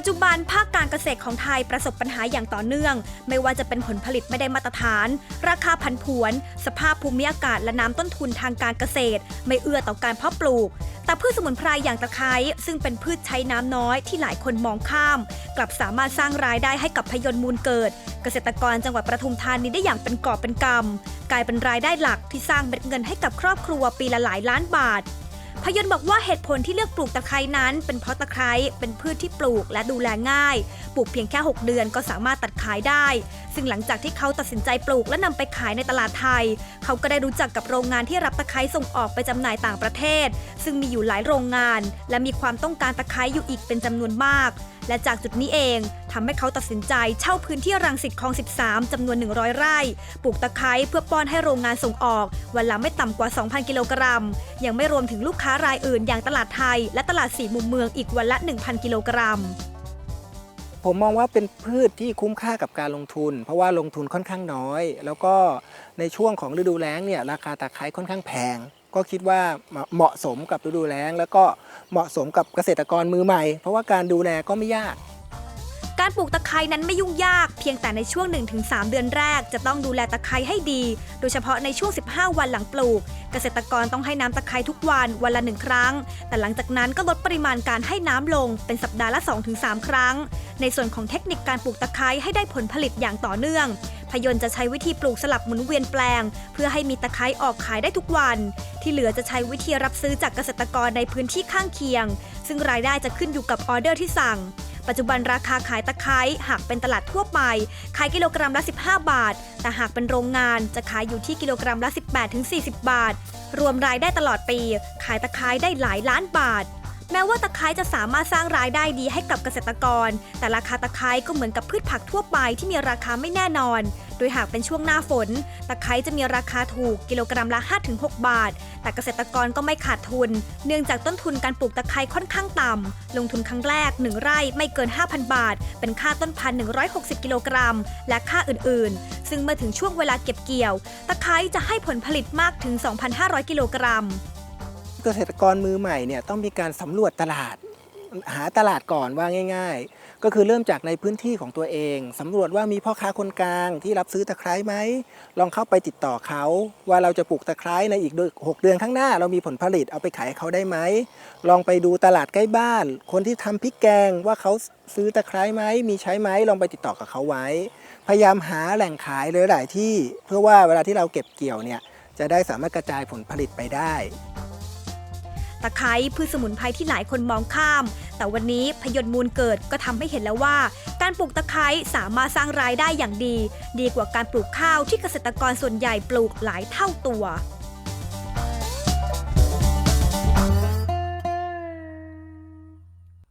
จจุบันภาคการเกษตรของไทยประสบปัญหาอย่างต่อเนื่อง ไม่ว่าจะเป็นผลผลิตไม่ได้มาตรฐาน ราคาผันผวน สภาพภูมิอากาศและน้ำต้นทุนทางการเกษตร ไม่เอื้อต่อการเพาะปลูก แต่พืชสมุนไพรอย่างตะไคร้ซึ่งเป็นพืชใช้น้ำน้อยที่หลายคนมองข้าม กลับสามารถสร้างรายได้ให้กับพยนต์มูลเกิด เกษตรกรจังหวัดปทุมธานีได้อย่างเป็นกอบเป็นกำกลายเป็นรายได้หลักที่สร้างเม็ดเงินให้กับครอบครัวปีละหลายล้านบาท พยนต์บอกว่าเหตุผลที่เลือกปลูกตะไคร้นั้น เป็นเพราะตะไคร้เป็นพืชที่ปลูกและดูแลง่าย ปลูกเพียงแค่ 6 เดือนก็สามารถตัดขายได้ ซึ่งหลังจากที่เขาตัดสินใจปลูกและนำไปขายในตลาดไทย เขาก็ได้รู้จักกับโรงงานที่รับตะไคร้ส่งออกไปจำหน่ายต่างประเทศ ซึ่งมีอยู่หลายโรงงาน และมีความต้องการตะไคร้อยู่อีกเป็นจำนวนมาก และจากจุดนี้เองทำให้เขาตัดสินใจเช่าพื้นที่รังสิตคลอง 13จำนวน 100 ไร่ ปลูกตะไคร้เพื่อป้อนให้โรงงานส่งออก วันละไม่ต่ำกว่า 2,000 กิโลกรัม ยังไม่รวมถึงลูกค้ารายอื่นอย่างตลาดไทย และตลาดสี่มุมเมืองอีกวันละ 1,000 กิโลกรัม ผมมองว่าเป็นพืชที่คุ้มค่ากับการลงทุน เพราะว่าลงทุนค่อนข้างน้อย แล้วก็ในช่วงของฤดูแล้งเนี่ยราคาตะไคร้ค่อนข้างแพง ก็คิดว่าเหมาะสมกับฤดูแล้ง แล้วก็เหมาะสมกับเกษตรกรมือใหม่ เพราะว่าการดูแลก็ไม่ยาก การปลูกตะไคร้นั้นไม่ยุ่งยาก เพียงแต่ในช่วง 1-3 เดือนแรก จะต้องดูแลตะไคร้ให้ดี โดยเฉพาะในช่วง 15 วันหลังปลูก เกษตรกรต้องให้น้ำตะไคร้ทุกวันวันละหนึ่งครั้ง แต่หลังจากนั้นก็ลดปริมาณการให้น้ำลงเป็นสัปดาห์ละ 2-3 ครั้ง ในส่วนของเทคนิคการปลูกตะไคร้ให้ได้ผลผลิตอย่างต่อเนื่องพยนต์จะใช้วิธีปลูกสลับหมุนเวียนแปลง เพื่อให้มีตะไคร้ออกขายได้ทุกวัน ที่เหลือจะใช้วิธีรับซื้อจากเกษตรกรในพื้นที่ข้างเคียง ซึ่งรายได้จะขึ้นอยู่กับออเดอร์ที่สั่ง ปัจจุบันราคาขายตะไคร้หากเป็นตลาดทั่วไป ขายกิโลกรัมละ 15 บาท แต่หากเป็นโรงงานจะขายอยู่ที่กิโลกรัมละ 18-40 บาท รวมรายได้ตลอดปี ขายตะไคร้ได้หลายล้านบาท แม้ว่าตะไคร้จะสามารถสร้างรายได้ดีให้กับเกษตรกร แต่ราคาตะไคร้ก็เหมือนกับพืชผักทั่วไปที่มีราคาไม่แน่นอน โดยหากเป็นช่วงหน้าฝน ตะไคร้จะมีราคาถูกกิโลกรัมละ 5-6 บาท แต่เกษตรกรก็ไม่ขาดทุน เนื่องจากต้นทุนการปลูกตะไคร้ค่อนข้างต่ำ ลงทุนครั้งแรก 1 ไร่ไม่เกิน 5,000 บาท เป็นค่าต้นพันธุ์160 กิโลกรัม และค่าอื่นๆ ซึ่งเมื่อถึงช่วงเวลาเก็บเกี่ยว ตะไคร้จะให้ผลผลิตมากถึง 2,500 กิโลกรัม เกษตรกรมือใหม่เนี่ยต้องมีการสำรวจตลาดหาตลาดก่อนว่าง่าย ๆ ก็คือเริ่มจากในพื้นที่ของตัวเองสำรวจว่ามีพ่อค้าคนกลางที่รับซื้อตะไคร้ไหมลองเข้าไปติดต่อเขา ว่าเราจะปลูกตะไคร้ในอีกหกเดือนข้างหน้า เรามีผลผลิตเอาไปขายเขาได้ไหมลองไปดูตลาดใกล้บ้าน คนที่ทำพริกแกงว่าเขาซื้อตะไคร้ไหมมีใช้ไหมลองไปติดต่อกับเขาไว้ พยายามหาแหล่งขายหลายๆที่ เพื่อว่าเวลาที่เราเก็บเกี่ยวเนี่ยจะได้สามารถกระจายผลผลิตไปได้ ตะไคร้พืชสมุนไพรที่หลายคนมองข้าม แต่วันนี้พยนต์มูลเกิดก็ทำให้เห็นแล้วว่า การปลูกตะไคร้สามารถสร้างรายได้อย่างดี ดีกว่าการปลูกข้าวที่เกษตรกรส่วนใหญ่ปลูกหลายเท่าตัว